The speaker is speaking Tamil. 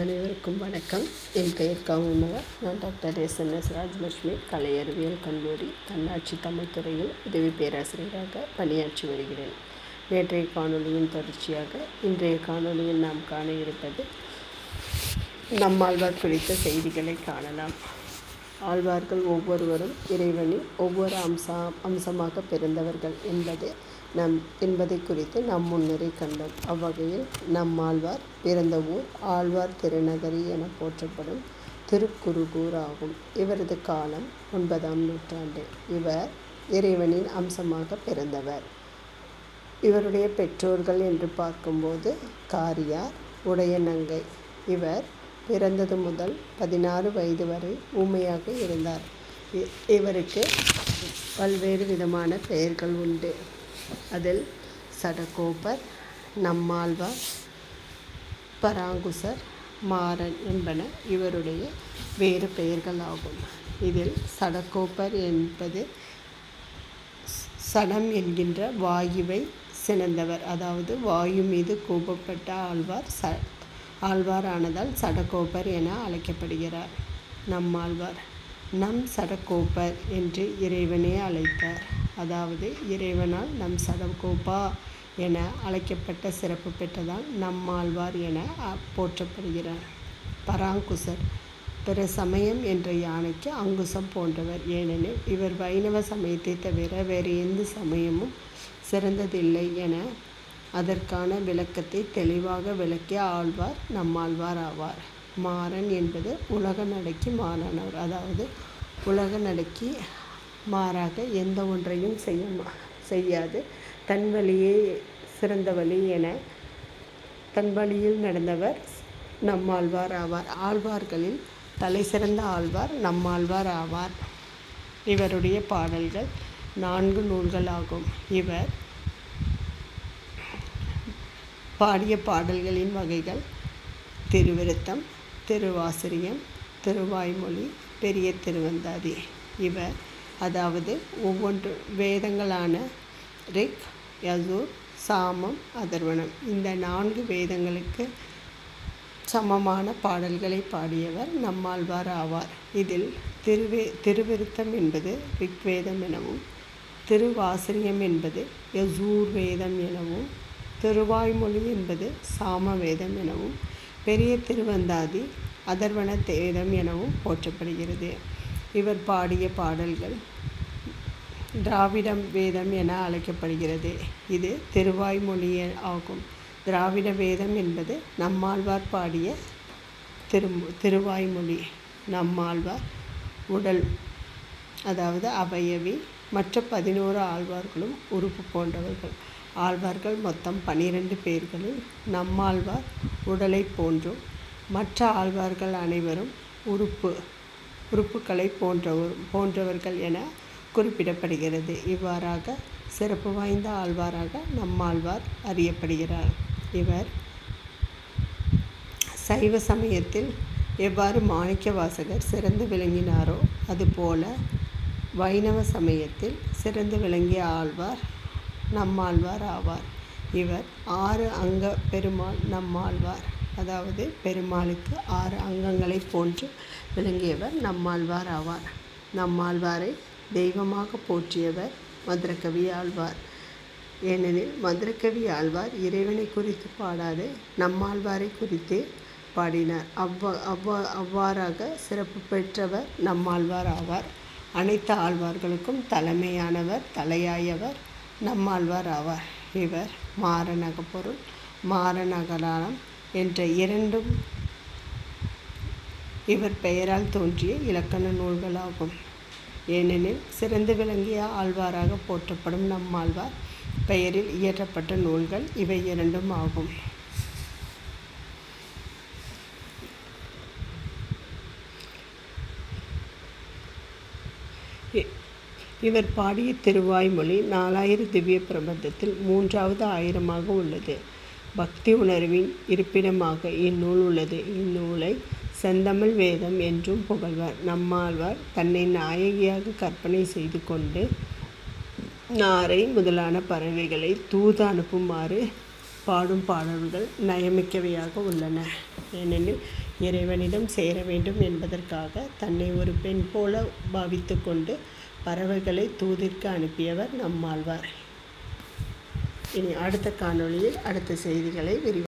அனைவருக்கும் வணக்கம். என் பெயர் கவுனவர் நான் doctor S N S Rajalakshmi கலை அறிவியல் கல்லூரி தன்னாட்சி தமிழ் துறையில் உதவி பேராசிரியராக பணியாற்றி வருகிறேன். நேற்றைய காணொளியின் தொடர்ச்சியாக இன்றைய காணொலியில் நாம் காண இருப்பது நம்மாழ்வார் குறித்த செய்திகளை காணலாம். ஆழ்வார்கள் ஒவ்வொருவரும் இறைவனின் ஒவ்வொரு அம்சா அம்சமாக பிறந்தவர்கள் என்பது நம் என்பதை குறித்து நாம் முன்னரே கண்டோம். அவ்வகையில் நம்மாழ்வார் பிறந்த ஊர் ஆழ்வார் திருநகரி என போற்றப்படும் திருக்குருகூர் ஆகும். இவரது காலம் ஒன்பதாம் நூற்றாண்டு. இவர் இறைவனின் அம்சமாக பிறந்தவர். இவருடைய பெற்றோர்கள் என்று பார்க்கும்போது காரியார் உடையநங்கை. இவர் பிறந்தது முதல் பதினாறு வயது வரை ஊமையாக இருந்தார். இவருக்கு பல்வேறு விதமான பெயர்கள் உண்டு. அதில் சடகோபர் நம்மாழ்வார் பராங்குசர் மாறன் என்பன இவருடைய வேறு பெயர்கள் ஆகும் இதில் சடகோப்பர் என்பது சடம் என்கின்ற வாயுவை சினந்தவர். அதாவது வாயு மீது கோபப்பட்ட ஆழ்வார் ச ஆழ்வாரானதால் சடகோபர் என அழைக்கப்படுகிறார். நம்மாழ்வார் நம் சடகோபர் என்று இறைவனே அழைத்தார். அதாவது இறைவனால் நம் சதகோபா என அழைக்கப்பட்ட சிறப்பு பெற்றதால் நம்மாழ்வார் என போற்றப்படுகிறார். பராங்குசர் பிற சமயம் என்ற யானைக்கு அங்குசம் போன்றவர். ஏனெனில் இவர் வைணவ சமயத்தை தவிர வேறு எந்த சமயமும் சிறந்ததில்லை என அதற்கான விளக்கத்தை தெளிவாக விளக்கிய ஆழ்வார் நம்மாழ்வார் ஆவார். மாறன் என்பது உலக நடைக்கு மாறானவர். அதாவது உலக நடைக்கு மாறாக எந்த ஒன்றையும் செய்ய மா- செய்யாது. தன் வழியே சிறந்த வழி என தன் வழியில் நடந்தவர் நம்மாழ்வார் ஆவார். ஆழ்வார்களில் தலை சிறந்த ஆழ்வார் நம்மாழ்வார் ஆவார். இவருடைய பாடல்கள் நான்கு நூல்கள் ஆகும் இவர் பாடிய பாடல்களின் வகைகள் திருவிருத்தம் திருவாசிரியம் திருவாய்மொழி பெரிய திருவந்தாதி. இவர் அதாவது ஒவ்வொன்று வேதங்களான ரிக் யசூர் சாமம் அதர்வனம் இந்த நான்கு வேதங்களுக்கு சமமான பாடல்களை பாடியவர் நம்மாழ்வார் ஆவார். இதில் திருவே திருவிருத்தம் என்பது ரிக்வேதம் எனவும் திருவாசிரியம் என்பது யசூர் வேதம் எனவும் திருவாய்மொழி என்பது சாம வேதம் எனவும் பெரிய திருவந்தாதி அதர்வன வேதம் எனவும் போற்றப்படுகிறது. இவர் பாடிய பாடல்கள் திராவிடம் வேதம் என அழைக்கப்படுகிறது. இது திருவாய்மொழிய ஆகும் திராவிட வேதம் என்பது நம்மாழ்வார் பாடிய திரு திருவாய்மொழி நம்மாழ்வார் உடல் அதாவது அவையவி மற்ற பதினோரு ஆழ்வார்களும் உறுப்பு போன்றவர்கள். ஆழ்வார்கள் மொத்தம் பனிரெண்டு பேர்களில் நம்மாழ்வார் உடலை போன்றும் மற்ற ஆழ்வார்கள் அனைவரும் உறுப்பு உறுப்புகளை போன்றவர் போன்றவர்கள் என குறிப்பிடப்படுகிறது. இவ்வாறாக சிறப்பு வாய்ந்த ஆழ்வாராக நம்மாழ்வார் அறியப்படுகிறார். இவர் சைவ சமயத்தில் எவ்வாறு மாணிக்க வாசகர் சிறந்து விளங்கினாரோ அதுபோல வைணவ சமயத்தில் சிறந்து விளங்கிய ஆழ்வார் நம்மாழ்வார் ஆவார். இவர் ஆறு அங்க பெருமாள் நம்மாழ்வார் அதாவது பெருமாளுக்கு ஆறு அங்கங்களை போன்று விளங்கியவர் நம்மாழ்வார் ஆவார். நம்மாழ்வாரை தெய்வமாக போற்றியவர் மதுரகவி ஆழ்வார். ஏனெனில் மதுரகவி ஆழ்வார் இறைவனை குறித்து பாடாது நம்மாழ்வாரை குறித்து பாடினார். அவ்வா அவ்வா அவ்வாறாக சிறப்பு பெற்றவர் நம்மாழ்வார் ஆவார். அனைத்து ஆழ்வார்களுக்கும் தலைமையானவர் தலையாயவர் நம்மாழ்வார் ஆவார். இவர் மாறநகப்பொருள் மாறநகராளம் என்ற இரண்டும் இவர் பெயரால் தோன்றிய இலக்கண நூல்களாகும். ஏனெனில் சிறந்து விளங்கிய ஆழ்வாராக போற்றப்படும் நம்மாழ்வார் பெயரில் இயற்றப்பட்ட நூல்கள் இவை இரண்டும் ஆகும். இ- இவர் பாடிய திருவாய்மொழி நாலாயிர திவ்ய பிரபந்தத்தில் மூன்றாவது ஆயிரமாக உள்ளது. பக்தி உணர்வின் இருப்பிடமாக இந்நூல் உள்ளது. இந்நூலை செந்தமிழ் வேதம் என்றும் புகழ்வர். நம்மாழ்வார் தன்னை நாயகியாக கற்பனை செய்து கொண்டு நாரை முதலான பறவைகளை தூது அனுப்புமாறு பாடும் பாடல்கள் நயமிக்கவையாக உள்ளன. ஏனெனில் இறைவனிடம் சேர வேண்டும் என்பதற்காக தன்னை ஒரு பெண் போல பாவித்து கொண்டு பறவைகளை தூதிற்கு அனுப்பியவர் நம்மாழ்வார். இனி அடுத்த காணொளியில் அடுத்த செய்திகளை விரிவாக